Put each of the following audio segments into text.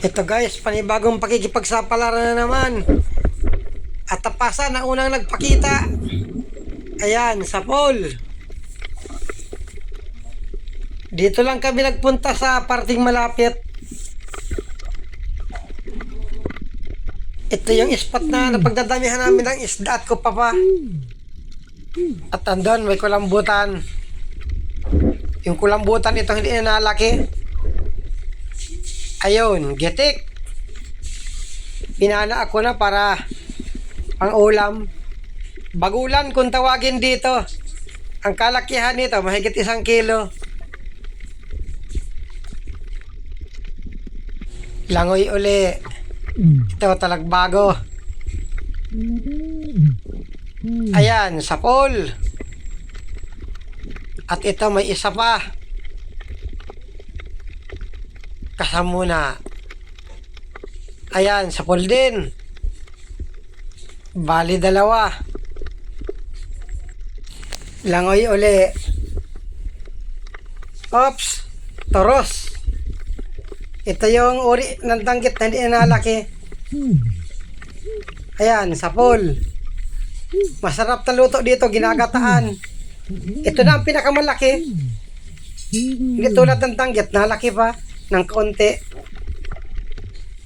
Ito guys, panibagong pakikipagsapalaran na naman. At tapasan ang unang nagpakita. Ayan, sa Paul. Dito lang kami nagpunta sa parting malapit. Ito yung spot na napagdadamihan namin ng isda at kupapa. At andon, may kulambutan. Yung kulambutan ito hindi na nalaki. Ayun, getik. Pinana ako na para pang ulam. Bagulan kung tawagin dito. Ang kalakihan nito, mahigit isang kilo. Langoy uli. Ito, talagbago. Ayan, sapol. At ito, may isa pa. Kasamuna. Ayan, sapol din. Bali dalawa. Langoy uli. Ops, toros. Ito yung uri ng tanggit na hindi na nalaki. Ayan, sapol. Masarap na luto dito, ginagataan. Ito na ang pinakamalaki. Hindi tulad ng tanggit, nalaki pa ng konti.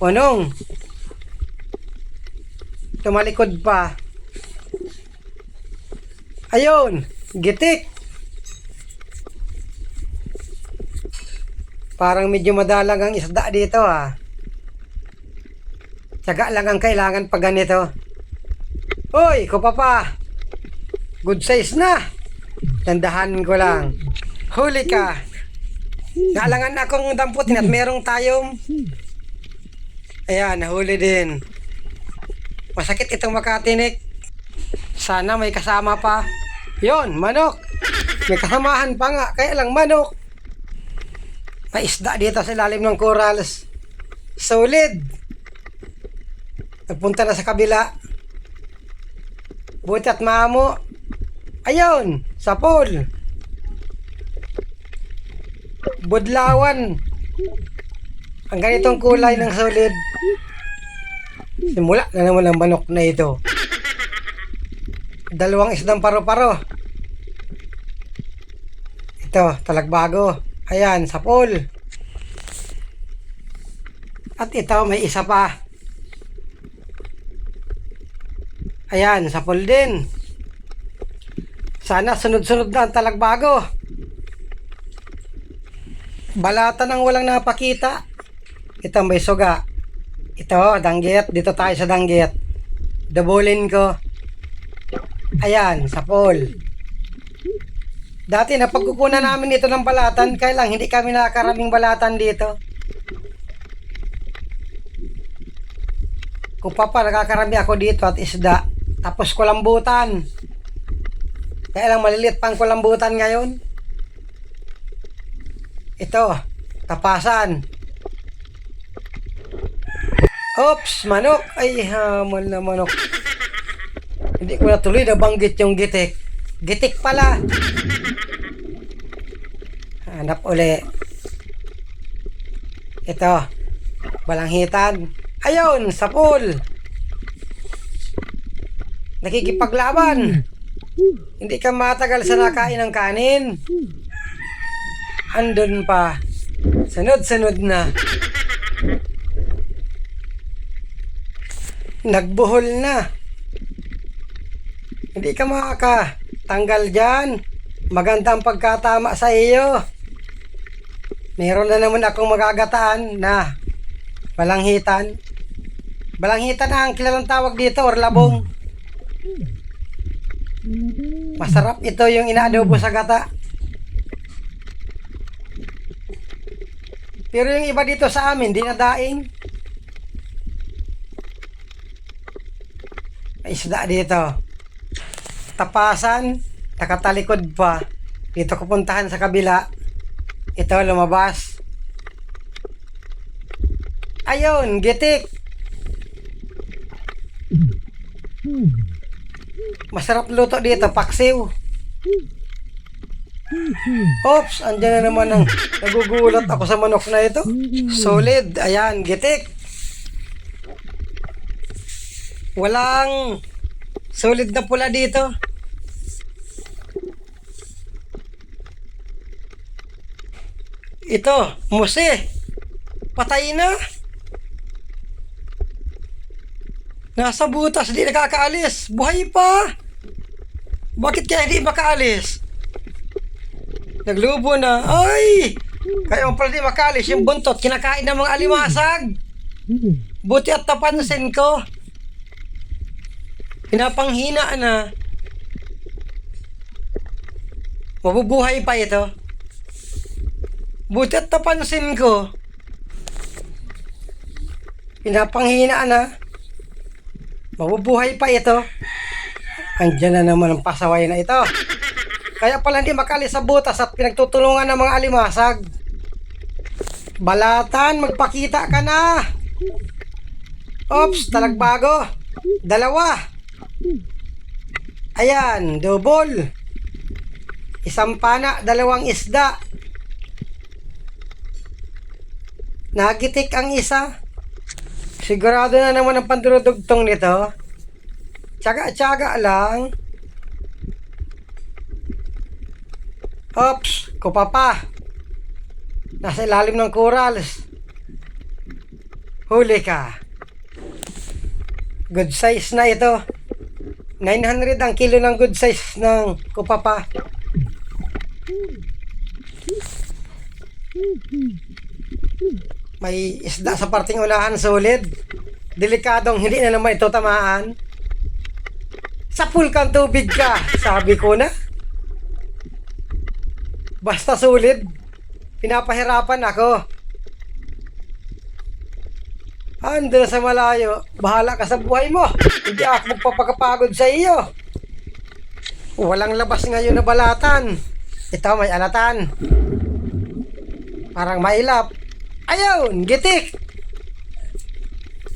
Unong. Tumalikod pa. Ayun, gitik. Parang medyo madalang ang isda dito ah. Tsaga lang ang kailangan pag ganito. Hoy, ko pa Good size na. Tandahan ko lang. Huli ka. Naalangan akong damputin at merong tayong. Ayan, nahuli din. Masakit itong makatinik. Sana may kasama pa. Yon, manok. May kasamahan pa nga. Kaya lang manok. May isda dito sa ilalim ng corals. Solid. Nagpunta na sa kabila. Buti at mamo. Ayun, sa pool. Budlawan. Ang ganitong kulay ng solid. Simula na naman ang manok na ito. Dalawang isdang paro-paro. Ito, talagbago. Ayan, sa pool. At ito, may isa pa. Ayan, sa pool din. Sana sunod-sunod na ang talagbago. Balata nang walang napakita. Ito may suga. Ito, danggit. Dito tayo sa danggit. Dabulin ko. Ayan, sa pool. Dati napagkukunan namin ito ng balatan, kaya lang hindi kami nakakaraming balatan dito. Kung pa pa, nakakarami ako dito at isda. Tapos kulambutan. Kaya lang maliliit pang kulambutan ngayon. Ito, tapasan. Oops, manok. Ay, hamon na manok. Hindi ko na tuloy nabanggit yung gitik. Gitik pala. Hanap uli. Ito. Balanghitan. Ayun, sa pool. Nakikipaglaban. Hindi ka matagal sa nakain ng kanin. Andun pa. Sunod-sunod na. Nagbuhol na. Hindi ka makakatanggal dyan. Magandang pagkatama sa iyo. Meron na naman akong magagataan na balanghitan. Balanghitan ang kilalang tawag dito or labong. Masarap ito yung inaadobo sa gata. Pero yung iba dito sa amin, di na daing. May isda dito. Tapasan, nakatalikod pa. Dito ko puntahan sa kabila. Ito lumabas. Ayun, gitik. Masarap luto dito, paksiw. Oops, andyan na naman ang nagugulat ako sa manok na ito. Solid, ayan, gitik. Walang solid na pula dito. Ito, muse. Patay na. Nasa butas, di nakakaalis. Buhay pa. Bakit kaya hindi makaalis? Naglubo na. Ay! Kaya ang pala di makaalis, yung buntot, kinakain ng mga alimasag. Buti at napansin ko. Pinapanghina na. Mabubuhay pa ito. Buti at napansin ko. Pinapanghina na. Mabubuhay pa ito. Andiyan na naman ang pasaway na ito. Kaya pala hindi makalis sa butas at pinagtutulungan ng mga alimasag. Balatan, magpakita ka na. Ops, talagbago. Dalawa. Ayan, double. Isang pana, dalawang isda. Nagitik ang isa. Sigurado na naman ang pandurudugtong nito. Tsaga-tsaga lang. Ops, kupa pa. Nasa ilalim ng corals. Huli ka. Good size na ito. 900 ang kilo ng good size ng kupapa. May isda sa parting unahan solid. Delikadong hindi na naman ito tamaan. Sa pool kang tubig ka, sabi ko na. Basta solid, pinapahirapan ako. Ando na sa malayo, bahala ka sa buhay mo. Hindi ako magpapakapagod sa iyo. Walang labas ngayon na balatan. Ito may alatan. Parang mailap. Ayun, gitik.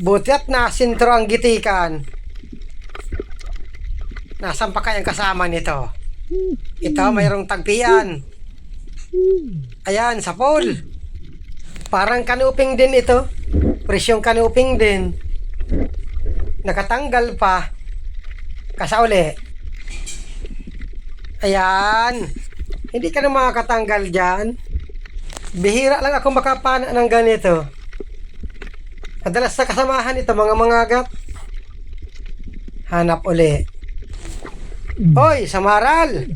Buti at nasintro ang gitikan. Nasaan pa kayang kasama nito? Ito, mayroong tagpian. Ayan, sa pole. Parang kanuping din ito. Presyong kanuping din. Nakatanggal pa. Kasauli. Ayan. Hindi ka na makakatanggal dyan. Bihira lang ako makapana ng ganito. Madalas na kasamahan ito mga mangagat. Hanap uli. Hoy, samaral!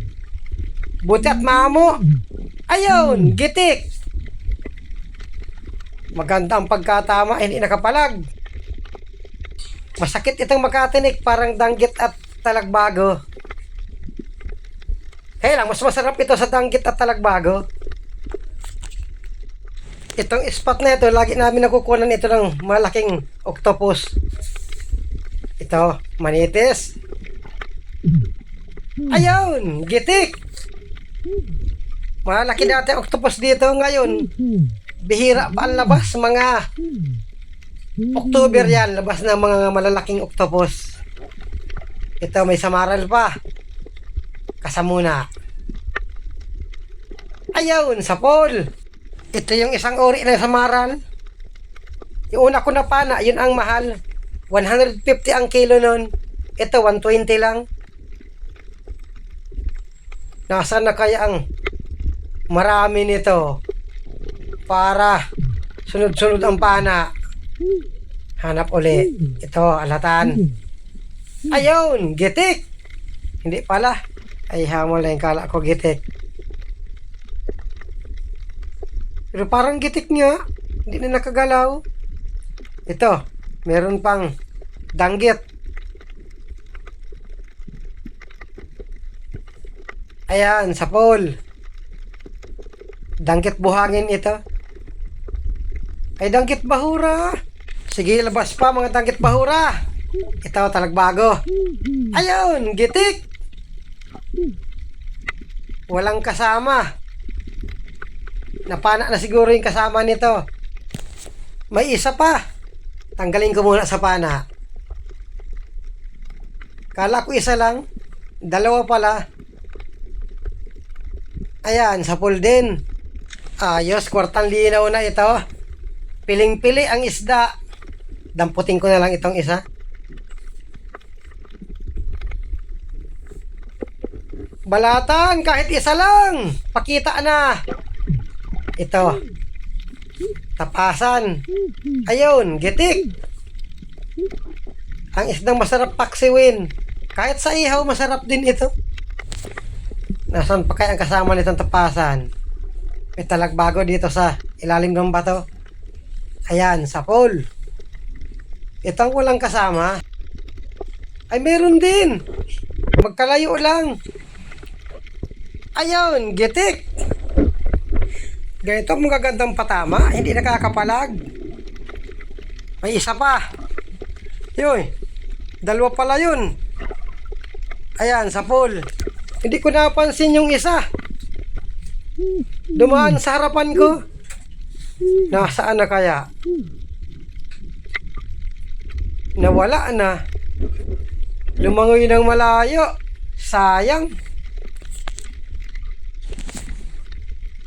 Buti at mamo! Ayun, gitik! Maganda ang pagkatama, hindi nakapalag. Masakit itong makatinik, parang danggit at talagbago. Kaya lang, mas masarap ito sa danggit at talagbago. Itong spot na ito, lagi namin nakukunan ito ng malaking octopus. Ito, manitis. Ayun, gitik. Malaki dati octopus dito ngayon. Bihira pa ang labas, mga October yan, labas ng mga malalaking octopus. Ito, may samaral pa. Kasamuna. Ayun, sa pool. Ito yung isang uri ng samaral. Yung una ko na pana, yun ang mahal. 150 ang kilo nun. Ito, 120 lang. Nasaan na kaya ang marami nito? Para sunod-sunod ang pana. Hanap uli. Ito, alatan. Ayun, gitik. Hindi pala. Ay, hamol na yung kala ko gitik. Pero parang gitik nga. Hindi na nakagalaw. Ito, meron pang danggit. Ayan, sa pole. Danggit buhangin ito. Ay, danggit bahura. Sige, labas pa mga danggit bahura. Ito, talagbago. Ayun, gitik. Walang kasama. Napana na siguro yung kasama nito. May isa pa. Tanggalin ko muna sa pana. Kala ko isa lang. Dalawa pala. Ayan, sa pool din. Ayos, kwartang linaw na ito. Piling-pili ang isda. Damputin ko na lang itong isa. Balatan, kahit isa lang. Pakita na. Ito. Tapasan. Ayun, getik. Ang isdang masarap paksiwin. Kahit sa ihaw, masarap din ito. Nasaan pa kaya ang kasama nitong tapasan? May talagbago dito sa ilalim ng bato. Ayan, sa pool. Itong walang kasama. Ay, meron din. Magkalayo lang. Ayun, getik. Ganito ang magagandang patama, hindi nakakapalag. May isa pa. Yun, dalawa pala yun. Ayan, sa pool. Hindi ko napansin yung isa. Dumaan sa harapan ko. Nasaan na kaya? Nawala na. Lumangoy ng malayo. Sayang.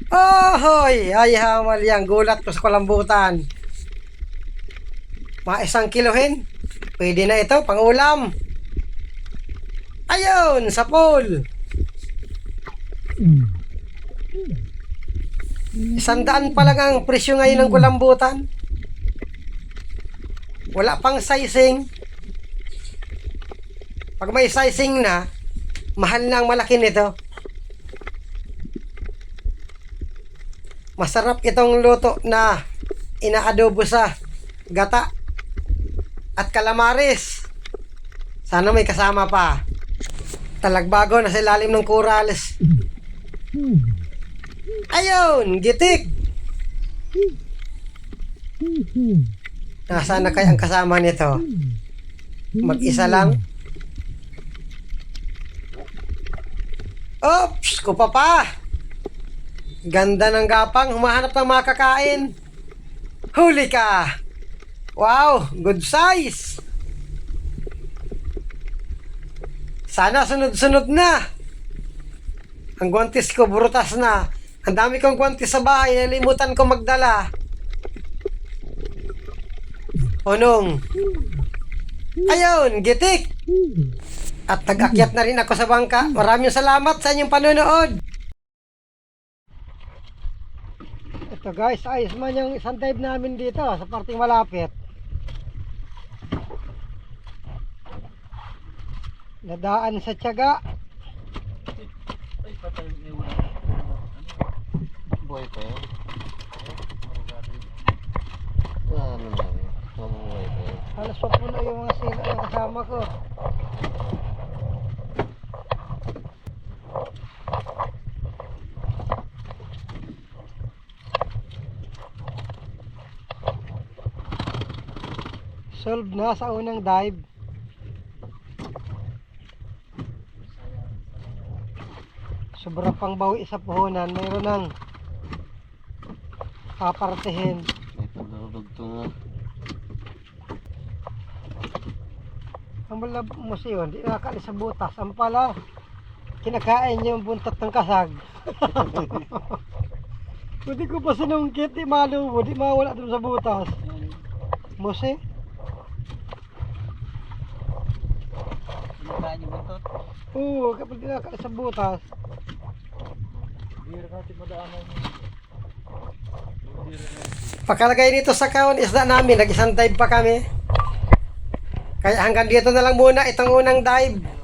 Ahoy! Ay, hamal yan. Gulat ko sa kalambutan. Mga isang kilohin. Pwede na ito, pang ulam. Ayun, sa pool. Isang daan pa lang ang presyo ngayon ng kulambutan. Wala pang sizing. Pag may sizing na, mahal na ang malaki nito. Masarap itong luto na inaadobo sa gata at kalamaris. Sana may kasama pa. Talagbago na sa ilalim ng kurales. Ayun, gitik. Nasaan na kaya ang kasama nito? Mag-isa lang? Oops! Kupa pa! Ganda ng gapang, humahanap ng makakain. Huli ka! Wow, good size! Sana sunod-sunod na. Ang guwantes ko, burutas na. Ang dami kong guwantes sa bahay, nalimutan ko magdala. Onong. Ayun, gitik. At nag-akyat na rin ako sa bangka. Maraming salamat sa inyong panonood. Ito guys, ayos man yung isang dive namin dito sa parting malapit. Nadaan sa tiyaga. Ay, patay yung iwan. Boy pa yun? Ano lang? Mamuhay pa yun. Halos pa puno yung mga sila yung kasama ko. Solved na sa unang dive. Sobra pang bawi sa puhunan. Mayroon ng papartihin. May pagdurog to nga. Ang malab mo siya yun, di nakakali sa butas. Ang pala, kinakain niya yung buntot ng kasag. Pwede ko pa sinungkit, di malubo, di mawala dun sa butas. Musi? Kinakain yung buntot? Oo, kapag di nakakali sa butas. Bira natin madaanan. Pagkalagay nito sa kaon, isda namin, nag-isang dive pa kami. Kaya hanggang dito na lang muna itong unang dive.